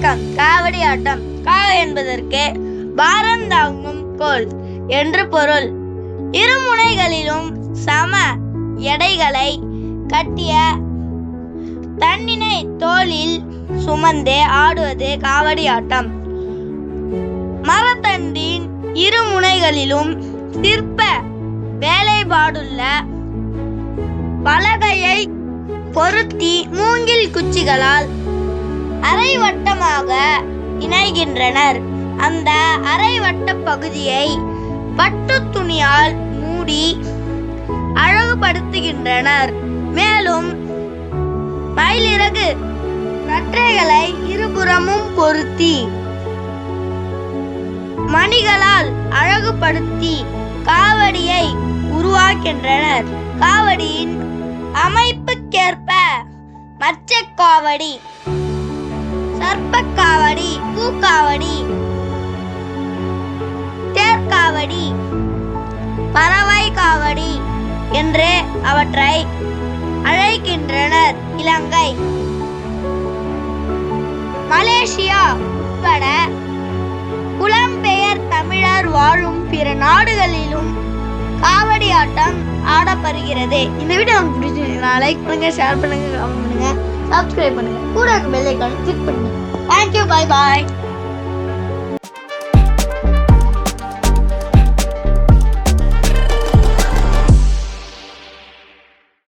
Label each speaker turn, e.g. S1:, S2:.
S1: காவடி ஆட்டம். கா என்பதற்கு பாரம் தாங்கும் கோல் என்று பொருள். இரு முனைகளிலும் சம எடைகளை கட்டிய தன்னினை தோளில் சுமந்து ஆடுவது காவடி ஆட்டம். மரத்தண்டின் இரு முனைகளிலும் சிற்ப வேலைப்பாடுள்ள பலகையை பொருத்தி மூங்கில் குச்சிகளால் அரைவட்டமாக இணைகின்றனர். அந்த அரைவட்ட பகுதியை பட்டு துணியால் மூடி அழகுபடுத்துகின்றனர். மேலும் மயிலிறகு நற்றைகளை இருபுறமும் பொருத்தி மணிகளால் அழகுபடுத்தி காவடியை உருவாக்கின்றனர். காவடியின் அமைப்புக்கேற்ப மச்சக்காவடி சர்ப்ப காவடி. பறவை காவடி என்று அவற்றை அழைக்கின்றனர் இலங்கை. மலேசியா உட்பட புலம்பெயர் தமிழர் வாழும் பிற நாடுகளிலும் காவடி ஆட்டம் ஆடப்படுகிறது. இந்த வீடியோ உங்களுக்கு பிடிச்சிருந்தா லைக் பண்ணுங்க ஷேர் பண்ணுங்க கமெண்ட் பண்ணுங்க சப்ஸ்கிரைப் பண்ணுங்க. கூட பெல் ஐக்கான் கிளிக் பண்ணுங்க. Thank you bye bye